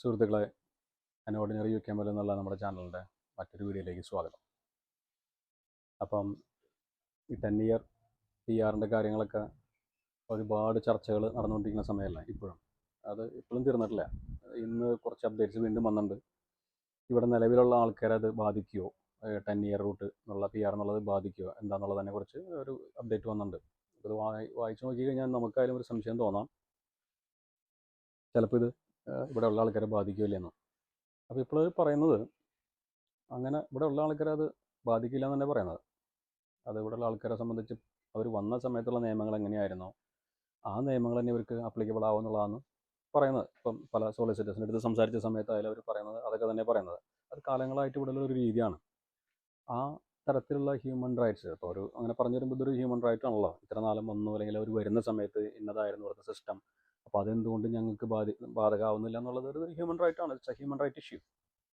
സുഹൃത്തുക്കളെ അൻ ordinary U camel എന്നുള്ള നമ്മുടെ ചാനലിന്റെ മറ്റൊരു വീഡിയോയിലേക്ക് സ്വാഗതം. അപ്പം ഈ ടെൻ ഇയർ പി ആറിന്റെ കാര്യങ്ങളൊക്കെ ഒരുപാട് ചർച്ചകൾ നടന്നുകൊണ്ടിരിക്കുന്ന സമയമല്ല ഇപ്പോഴും? അത് ഇപ്പോഴും തീർന്നിട്ടില്ല. ഇന്ന് കുറച്ച് അപ്ഡേറ്റ്സ് വീണ്ടും വന്നിട്ടുണ്ട്. ഇവിടെ നിലവിലുള്ള ആൾക്കാരെ അത് ബാധിക്കുമോ ടെൻ ഇയർ റൂട്ട് എന്നുള്ള പി ആർ എന്നുള്ളത് ബാധിക്കുമോ എന്താണെന്നുള്ളതിനെ കുറിച്ച് ഒരു അപ്ഡേറ്റ് വന്നിട്ടുണ്ട്. ഇത് വായി വായിച്ചു നോക്കി കഴിഞ്ഞാൽ നമുക്കായാലും ഒരു സംശയം തോന്നാം. ചിലപ്പോൾ ഇത് ഇവിടെ ഉള്ള ആൾക്കാരെ ബാധിക്കില്ലെന്ന്. അപ്പോൾ ഇപ്പോൾ പറയുന്നത് അങ്ങനെ ഇവിടെ ഉള്ള ആൾക്കാരെ അത് ബാധിക്കില്ല എന്ന് തന്നെ പറയുന്നത്. അത് ഇവിടെ ഉള്ള ആൾക്കാരെ സംബന്ധിച്ച് അവർ വന്ന സമയത്തുള്ള നിയമങ്ങൾ എങ്ങനെയായിരുന്നു ആ നിയമങ്ങൾ തന്നെ ഇവർക്ക് അപ്ലിക്കബിൾ ആവുമെന്നുള്ളതാണ് പറയുന്നത്. ഇപ്പം പല സോളിസിറ്റേഴ്സിന്റെ അടുത്ത് സംസാരിച്ച സമയത്തായാലും അവർ പറയുന്നത് അതൊക്കെ തന്നെ പറയുന്നത്. അത് കാലങ്ങളായിട്ട് ഇവിടെ ഒരു രീതിയാണ്. ആ തരത്തിലുള്ള ഹ്യൂമൻ റൈറ്റ്സ് ഇപ്പോൾ ഒരു അങ്ങനെ പറഞ്ഞു വരുമ്പോൾ ഇതൊരു ഹ്യൂമൻ റൈറ്റ് ആണല്ലോ. ഇത്ര നാളും വന്നു അല്ലെങ്കിൽ അവർ വരുന്ന സമയത്ത് ഇന്നതായിരുന്നു ഇവിടുത്തെ സിസ്റ്റം അപ്പോൾ അതെന്തുകൊണ്ട് ഞങ്ങൾക്ക് ബാധി ബാധകാവുന്നില്ല എന്നുള്ളത് ഒരു ഹ്യൂമൻ റൈറ്റ് ആണ്. It's a human right issue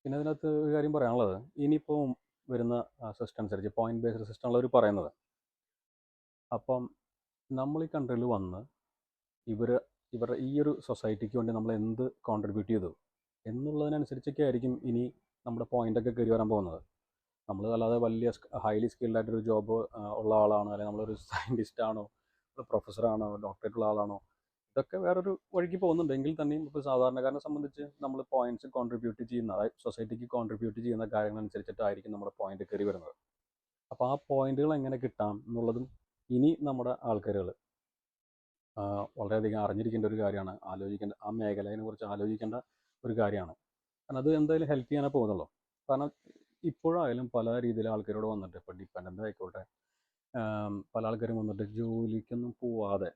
പിന്നെ അതിനകത്ത് ഒരു കാര്യം പറയാനുള്ളത്. ഇനിയിപ്പോൾ വരുന്ന സിസ്റ്റം അനുസരിച്ച് പോയിന്റ് ബേസ്ഡ് സിസ്റ്റം അവർ പറയുന്നത്. അപ്പം നമ്മൾ ഈ കൺട്രിയിൽ വന്ന് ഇവർ ഇവരുടെ ഈ ഒരു സൊസൈറ്റിക്ക് വേണ്ടി നമ്മൾ എന്ത് കോൺട്രിബ്യൂട്ട് ചെയ്തു എന്നുള്ളതിനനുസരിച്ചൊക്കെ ആയിരിക്കും ഇനി നമ്മുടെ പോയിന്റൊക്കെ കയറി വരാൻ പോകുന്നത്. നമ്മൾ അല്ലാതെ വലിയ ഹൈലി സ്കിൽഡ് ആയിട്ടൊരു ജോബ് ഉള്ള ആളാണോ അല്ലെങ്കിൽ നമ്മളൊരു സയന്റിസ്റ്റ് ആണോ പ്രൊഫസറാണോ ഡോക്ടറേറ്റ് ഉള്ള ആളാണോ ഇതൊക്കെ വേറൊരു വഴിക്ക് പോകുന്നുണ്ട്. എങ്കിൽ തന്നെയും ഇപ്പോൾ സാധാരണക്കാരനെ സംബന്ധിച്ച് നമ്മൾ പോയിന്റ്സ് കോൺട്രിബ്യൂട്ട് ചെയ്യുന്ന അതായത് സൊസൈറ്റിക്ക് കോൺട്രിബ്യൂട്ട് ചെയ്യുന്ന കാര്യങ്ങൾ കാര്യങ്ങളനുസരിച്ചിട്ടായിരിക്കും നമ്മുടെ പോയിന്റ് കയറി വരുന്നത്. അപ്പോൾ ആ പോയിന്റുകൾ എങ്ങനെ കിട്ടാം എന്നുള്ളതും ഇനി നമ്മുടെ ആൾക്കാരുകൾ വളരെയധികം അറിഞ്ഞിരിക്കേണ്ട ഒരു കാര്യമാണ്. ആലോചിക്കേണ്ട ആ മേഖലയെ കുറിച്ച് ആലോചിക്കേണ്ട ഒരു കാര്യമാണ്. കാരണം അത് എന്തായാലും ഹെൽപ്പ് ചെയ്യാനേ പോകുന്നുള്ളൂ. കാരണം ഇപ്പോഴായാലും പല രീതിയിൽ ആൾക്കാരോട് വന്നിട്ട് ഇപ്പോൾ ഡിപ്പെൻഡന്റ് ആയിക്കോട്ടെ പല ആൾക്കാരും വന്നിട്ട് ജോലിക്കൊന്നും പോവാതെ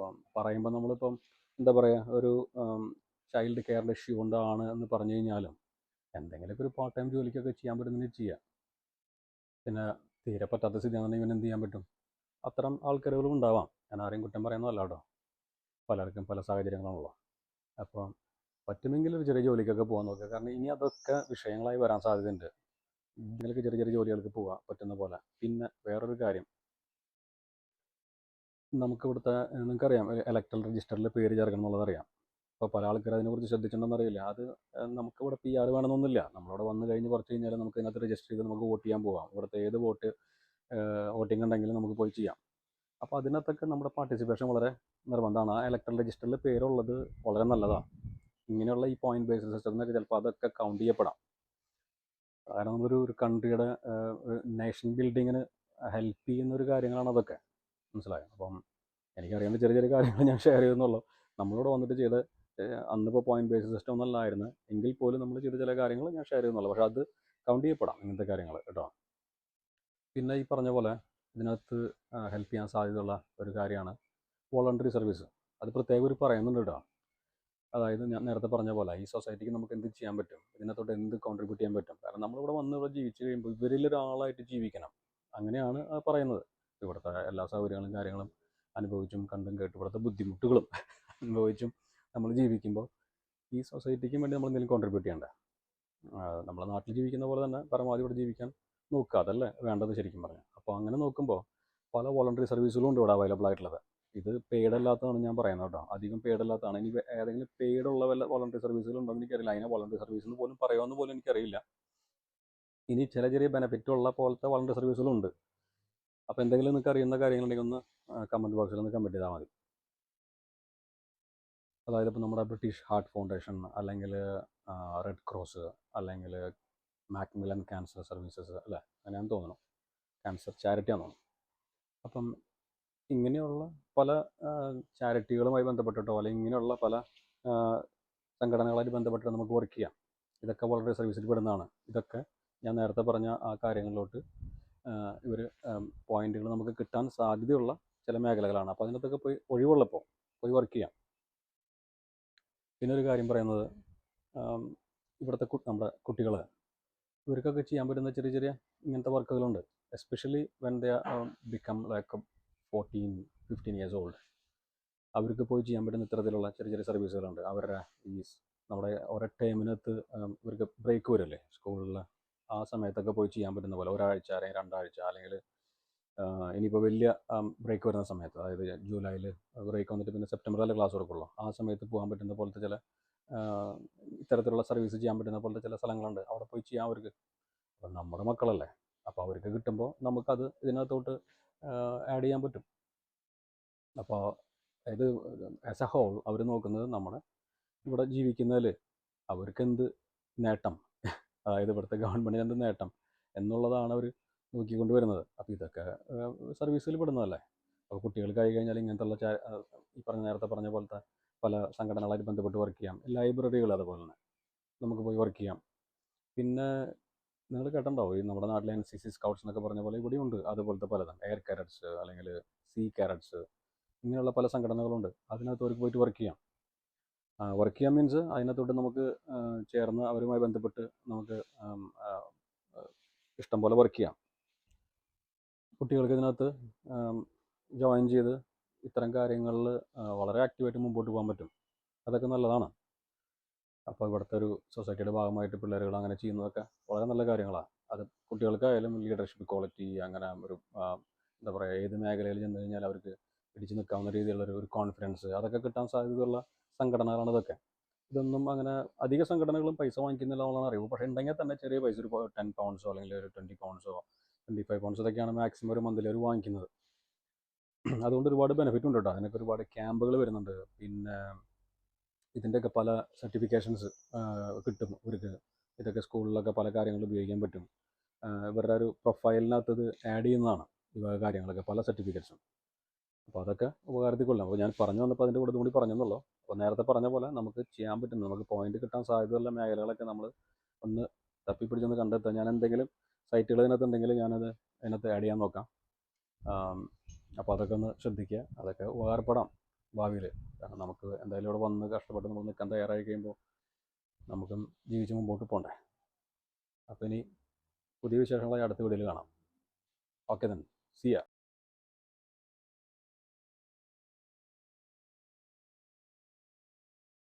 ഇപ്പം പറയുമ്പോൾ നമ്മളിപ്പം എന്താ പറയുക ഒരു ചൈൽഡ് കെയറിന്റെ ഇഷ്യൂ കൊണ്ടാണ് എന്ന് പറഞ്ഞു കഴിഞ്ഞാലും എന്തെങ്കിലുമൊക്കെ ഒരു പാർട്ട് ടൈം ജോലിക്കൊക്കെ ചെയ്യാൻ പറ്റുന്നതിന് ചെയ്യാം. പിന്നെ തീരെ പറ്റാത്ത സ്ഥിതിയാണെന്നുണ്ടെങ്കിൽ ഇവൻ എന്ത് ചെയ്യാൻ പറ്റും? അത്തരം ആൾക്കാരുകളും ഉണ്ടാവാം. ഞാൻ ആരെയും കുറ്റം പറയുന്നതല്ല കേട്ടോ. പലർക്കും പല സാഹചര്യങ്ങളാണല്ലോ അപ്പം പറ്റുമെങ്കിൽ ഒരു ചെറിയ ജോലിക്കൊക്കെ പോകാൻ നോക്കുക. കാരണം ഇനി അതൊക്കെ വിഷയങ്ങളായി വരാൻ സാധ്യതയുണ്ട്. എന്തെങ്കിലുമൊക്കെ ചെറിയ ചെറിയ ജോലികൾക്ക് പോകാം പറ്റുന്ന പോലെ. പിന്നെ വേറൊരു കാര്യം. നമുക്ക് ഇവിടുത്തെ നിങ്ങൾക്ക് നിങ്ങൾക്കറിയാം ഇലക്ട്രൽ രജിസ്റ്ററിൽ പേര് ചേർക്കണം എന്നുള്ളത് അറിയാം. അപ്പോൾ പല ആൾക്കാർ അതിനെക്കുറിച്ച് ശ്രദ്ധിച്ചിട്ടുണ്ടെന്ന് അറിയില്ല. അത് നമുക്ക് ഇവിടെ പി ആർ വേണമെന്നൊന്നുമില്ല. നമ്മളിവിടെ വന്നു കഴിഞ്ഞ് കുറച്ച് കഴിഞ്ഞാൽ നമുക്ക് ഇതിനകത്ത് രജിസ്റ്റർ ചെയ്ത് നമുക്ക് വോട്ട് ചെയ്യാൻ പോകാം ഇവിടുത്തെ ഏത് വോട്ട് വോട്ടിംഗ് ഉണ്ടെങ്കിലും നമുക്ക് പോയി ചെയ്യാം. അപ്പോൾ അതിനകത്തൊക്കെ നമ്മുടെ പാർട്ടിസിപ്പേഷൻ വളരെ നിർബന്ധമാണ്. ആ ഇലക്ട്രൽ രജിസ്റ്ററിൽ പേരുള്ളത് വളരെ നല്ലതാണ്. ഇങ്ങനെയുള്ള ഈ പോയിന്റ് ബേസ്ഡ് സിസ്റ്റത്തിനൊക്കെ ചിലപ്പോൾ അതൊക്കെ കൗണ്ട് ചെയ്യപ്പെടാം. കാരണം നമ്മളൊരു ഒരു കൺട്രിയുടെ നേഷൻ ബിൽഡിങ്ങിന് ഹെൽപ്പ് ചെയ്യുന്ന ഒരു കാര്യങ്ങളാണ് അതൊക്കെ. മനസ്സിലായോ? അപ്പം എനിക്കറിയാവുന്ന ചെറിയ ചെറിയ കാര്യങ്ങൾ ഞാൻ ഷെയർ ചെയ്യുന്നുള്ളൂ. നമ്മളോട് വന്നിട്ട് ചെയ്ത അന്നിപ്പോൾ പോയിന്റ് ബേസ് സിസ്റ്റം ഒന്നല്ലായിരുന്നു. എങ്കിൽ പോലും നമ്മൾ ചെയ്ത ചില കാര്യങ്ങൾ ഞാൻ ഷെയർ ചെയ്യുന്നുള്ളൂ. പക്ഷേ അത് കൗണ്ട് ചെയ്യപ്പെടാം ഇങ്ങനത്തെ കാര്യങ്ങൾ കേട്ടോ. പിന്നെ ഈ പറഞ്ഞ പോലെ ഇതിനകത്ത് ഹെൽപ്പ് ചെയ്യാൻ സാധ്യതയുള്ള ഒരു കാര്യമാണ് വോളണ്ടറി സർവീസ് അത് പ്രത്യേകം ഒരു പറയുന്നുണ്ട് കേട്ടോ. അതായത് ഞാൻ നേരത്തെ പറഞ്ഞ പോലെ ഈ സൊസൈറ്റിക്ക് നമുക്ക് എന്ത് ചെയ്യാൻ പറ്റും? ഇതിനകത്തോട്ട് എന്ത് കോൺട്രിബ്യൂട്ട് ചെയ്യാൻ പറ്റും? കാരണം നമ്മളിവിടെ വന്ന് ഇവിടെ ജീവിച്ച് കഴിയുമ്പോൾ ഇവരിൽ ഒരാളായിട്ട് ജീവിക്കണം. അങ്ങനെയാണ് പറയുന്നത്. ഇവിടുത്തെ എല്ലാ സൗകര്യങ്ങളും കാര്യങ്ങളും അനുഭവിച്ചും കണ്ടും കേട്ടും ഇവിടുത്തെ ബുദ്ധിമുട്ടുകളും അനുഭവിച്ചും നമ്മൾ ജീവിക്കുമ്പോൾ ഈ സൊസൈറ്റിക്ക് വേണ്ടി നമ്മൾ എന്തെങ്കിലും കോൺട്രിബ്യൂട്ട് ചെയ്യണ്ടേ? നമ്മളെ നാട്ടിൽ ജീവിക്കുന്ന പോലെ തന്നെ പരമാവധി ഇവിടെ ജീവിക്കാൻ നോക്കുക. അതല്ലേ വേണ്ടത് ശരിക്കും പറഞ്ഞാൽ. അപ്പോൾ അങ്ങനെ നോക്കുമ്പോൾ പല വോളണ്ടറി സർവീസുകളും ഉണ്ട് ഇവിടെ അവൈലബിൾ ആയിട്ടുള്ളത്. ഇത് പെയ്ഡ് അല്ലാത്തതാണ് ഞാൻ പറയുന്നത് കേട്ടോ. അധികം പെയ്ഡ് അല്ലാത്തതാണ്. ഇനി ഏതെങ്കിലും പെയ്ഡ് ഉള്ള വല്ല വോളണ്ടറി സർവീസുകൾ ഉണ്ടോ എന്ന് എനിക്കറിയില്ല. അതിനെ വോളണ്ടറി സർവീസ് എന്ന് പോലും പറയുമെന്ന് പോലും എനിക്കറിയില്ല. ഇനി ചില ചെറിയ ബെനഫിറ്റ് ഉള്ള പോലത്തെ വോളണ്ടറി സർവീസുകളും ഉണ്ട് അപ്പോൾ എന്തെങ്കിലും നിങ്ങൾക്ക് അറിയുന്ന കാര്യങ്ങളുണ്ടെങ്കിൽ ഒന്ന് കമന്റ് ബോക്സിൽ ഒന്ന് കമന്റ് ചെയ്താൽ മതി. അതായത് ഇപ്പോൾ നമ്മുടെ ബ്രിട്ടീഷ് ഹാർട്ട് ഫൗണ്ടേഷൻ അല്ലെങ്കിൽ റെഡ് ക്രോസ് അല്ലെങ്കിൽ മാക്മിലൻ ക്യാൻസർ സർവീസസ് അല്ലേ? ഞാൻ തോന്നുന്നു. ക്യാൻസർ ചാരിറ്റിയാണെന്ന് തോന്നുന്നു. അപ്പം ഇങ്ങനെയുള്ള പല ചാരിറ്റികളുമായി ബന്ധപ്പെട്ടിട്ടോ അല്ലെങ്കിൽ ഇങ്ങനെയുള്ള പല സംഘടനകളായിട്ട് ബന്ധപ്പെട്ടിട്ട് നമുക്ക് വർക്ക് ചെയ്യാം. ഇതൊക്കെ വളരെ സർവീസിൽ പെടുന്നതാണ്. ഇതൊക്കെ ഞാൻ നേരത്തെ പറഞ്ഞ ആ കാര്യങ്ങളിലോട്ട് ഇവർ പോയിന്റുകൾ നമുക്ക് കിട്ടാൻ സാധ്യതയുള്ള ചില മേഖലകളാണ്. അപ്പോൾ അതിനകത്തൊക്കെ പോയി ഒഴിവുള്ളപ്പോൾ പോയി വർക്ക് ചെയ്യാം. പിന്നെ ഒരു കാര്യം പറയുന്നത് ഇവിടുത്തെ നമ്മുടെ കുട്ടികൾ ഇവർക്കൊക്കെ ചെയ്യാൻ പറ്റുന്ന ചെറിയ ചെറിയ ഇങ്ങനത്തെ വർക്കുകളുണ്ട് especially when the become like fourteen fifteen years old അവർക്ക് പോയി ചെയ്യാൻ പറ്റുന്ന ഇത്തരത്തിലുള്ള ചെറിയ ചെറിയ സർവീസുകളുണ്ട് അവരുടെ ഈ നമ്മുടെ ഓരോ ടൈമിനകത്ത് ഇവർക്ക് ബ്രേക്ക് വരില്ലേ? സ്കൂളിൽ ആ സമയത്തൊക്കെ പോയി ചെയ്യാൻ പറ്റുന്ന പോലെ ഒരാഴ്ച അല്ലെങ്കിൽ രണ്ടാഴ്ച അല്ലെങ്കിൽ ഇനിയിപ്പോൾ വലിയ ബ്രേക്ക് വരുന്ന സമയത്ത് അതായത് ജൂലൈയിൽ ബ്രേക്ക് വന്നിട്ട് പിന്നെ സെപ്റ്റംബറിലല്ലേ ക്ലാസ് കൊടുക്കുള്ളൂ. ആ സമയത്ത് പോകാൻ പറ്റുന്ന പോലത്തെ ചില ഇത്തരത്തിലുള്ള സർവീസ് ചെയ്യാൻ പറ്റുന്ന പോലത്തെ ചില സ്ഥലങ്ങളുണ്ട്. അവിടെ പോയി ചെയ്യാൻ അവർക്ക്. അപ്പം നമ്മുടെ മക്കളല്ലേ. അപ്പോൾ അവർക്ക് കിട്ടുമ്പോൾ നമുക്കത് ഇതിനകത്തോട്ട് ആഡ് ചെയ്യാൻ പറ്റും. അപ്പോൾ അതായത് ആസ് എ ഹോൾ അവർ നോക്കുന്നത് നമ്മുടെ ഇവിടെ ജീവിക്കുന്നതിൽ അവർക്ക് എന്ത് നേട്ടം? അതായത് ഇവിടുത്തെ ഗവൺമെന്റിന് എന്ത് നേട്ടം എന്നുള്ളതാണ് അവർ നോക്കിക്കൊണ്ട് വരുന്നത് അപ്പോൾ ഇതൊക്കെ സർവീസിൽ പെടുന്നതല്ലേ? അപ്പോൾ കുട്ടികൾക്കായി കഴിഞ്ഞാൽ ഇങ്ങനത്തുള്ള ചാ- ഈ പറഞ്ഞ നേരത്തെ പറഞ്ഞ പോലത്തെ പല സംഘടനകളായിട്ട് ബന്ധപ്പെട്ട് വർക്ക് ചെയ്യാം. ലൈബ്രറികൾ അതുപോലെ തന്നെ നമുക്ക് പോയി വർക്ക് ചെയ്യാം. പിന്നെ നിങ്ങൾ കേട്ടിട്ടുണ്ടാവും ഈ നമ്മുടെ നാട്ടിലെ എൻ സി സി സ്കൗട്ട്സ് എന്നൊക്കെ പറഞ്ഞ പോലെ ഇവിടെ ഉണ്ട്. അതുപോലത്തെ പലതും. എയർ കാരറ്റ്സ് അല്ലെങ്കിൽ സീ കാരറ്റ്സ് ഇങ്ങനെയുള്ള പല സംഘടനകളുണ്ട്. അതിനകത്ത് അവർക്ക് പോയിട്ട് വർക്ക് ചെയ്യാം. വർക്ക് ചെയ്യാൻ മീൻസ് അതിനകത്തോട്ട് നമുക്ക് ചേർന്ന് അവരുമായി ബന്ധപ്പെട്ട് നമുക്ക് ഇഷ്ടം പോലെ വർക്ക് ചെയ്യാം. കുട്ടികൾക്ക് ഇതിനകത്ത് ജോയിൻ ചെയ്ത് ഇത്തരം കാര്യങ്ങളിൽ വളരെ ആക്റ്റീവായിട്ട് മുമ്പോട്ട് പോകാൻ പറ്റും. അതൊക്കെ നല്ലതാണ്. അപ്പോൾ ഇവിടുത്തെ ഒരു സൊസൈറ്റിയുടെ ഭാഗമായിട്ട് പിള്ളേരുകൾ അങ്ങനെ ചെയ്യുന്നതൊക്കെ വളരെ നല്ല കാര്യങ്ങളാണ് അത് കുട്ടികൾക്കായാലും ലീഡർഷിപ്പ് ക്വാളിറ്റി അങ്ങനെ ഒരു എന്താ പറയുക ഏത് മേഖലയിൽ ചെന്ന് കഴിഞ്ഞാൽ അവർക്ക് പിടിച്ചു നിൽക്കാവുന്ന രീതിയിലുള്ള ഒരു കോൺഫിഡൻസ് അതൊക്കെ കിട്ടാൻ സാധ്യതയുള്ള സംഘടനകളാണ് ഇതൊക്കെ. ഇതൊന്നും അങ്ങനെ അധിക സംഘടനകളും പൈസ വാങ്ങിക്കുന്നില്ല എന്നുള്ളതാണ് അറിവ്. പക്ഷേ ഉണ്ടെങ്കിൽ തന്നെ ചെറിയ പൈസ ഒരു ടെൻ പൗണ്ട്സോ അല്ലെങ്കിൽ ഒരു ട്വന്റി പൗണ്ട്സോ ട്വന്റി ഫൈവ് പൗണ്ട്സ് ഇതൊക്കെയാണ് മാക്സിമം ഒരു മന്തിൽ അവർ വാങ്ങിക്കുന്നത്. അതുകൊണ്ട് ഒരുപാട് ബെനിഫിറ്റ് ഉണ്ട് കേട്ടോ. അതിനൊക്കെ ഒരുപാട് ക്യാമ്പുകൾ വരുന്നുണ്ട്. പിന്നെ ഇതിന്റെയൊക്കെ പല സർട്ടിഫിക്കേഷൻസ് കിട്ടും. ഇവർക്ക് ഇതൊക്കെ സ്കൂളിലൊക്കെ പല കാര്യങ്ങളും ഉപയോഗിക്കാൻ പറ്റും. ഇവരുടെ ഒരു പ്രൊഫൈലിനകത്ത് ഇത് ആഡ് ചെയ്യുന്നതാണ് ഈ കാര്യങ്ങളൊക്കെ പല സർട്ടിഫിക്കറ്റ്സും അപ്പോൾ അതൊക്കെ ഉപകാരത്തിൽ കൊള്ളാം അപ്പോൾ ഞാൻ പറഞ്ഞു വന്നപ്പോൾ അതിന്റെ കൂടെ കൂടി പറഞ്ഞെന്നുള്ളൂ. അപ്പോൾ നേരത്തെ പറഞ്ഞ പോലെ നമുക്ക് ചെയ്യാൻ പറ്റുന്ന നമുക്ക് പോയിന്റ് കിട്ടാൻ സാധ്യതയുള്ള മേഖലകളൊക്കെ നമ്മൾ ഒന്ന് തപ്പിപ്പിടിച്ചൊന്ന് കണ്ടെത്താം ഞാൻ എന്തെങ്കിലും സൈറ്റുകൾ ഇതിനകത്ത് ഉണ്ടെങ്കിൽ ഞാനത് അതിനകത്ത് ആഡ് ചെയ്യാൻ നോക്കാം. അപ്പോൾ അതൊക്കെ ഒന്ന് ശ്രദ്ധിക്കുക. അതൊക്കെ ഉപകാരപ്പെടാം ഭാവിയിൽ കാരണം നമുക്ക് എന്തായാലും ഇവിടെ വന്ന് കഷ്ടപ്പെട്ട് നമ്മൾ നിൽക്കാൻ തയ്യാറായി കഴിയുമ്പോൾ നമുക്കും ജീവിച്ച് മുമ്പോട്ട് പോകണ്ടേ അപ്പോൾ ഇനി പുതിയ വിശേഷങ്ങളായി അടുത്ത വീഡിയോയിൽ കാണാം. ഓക്കെ തന്നെ സിയ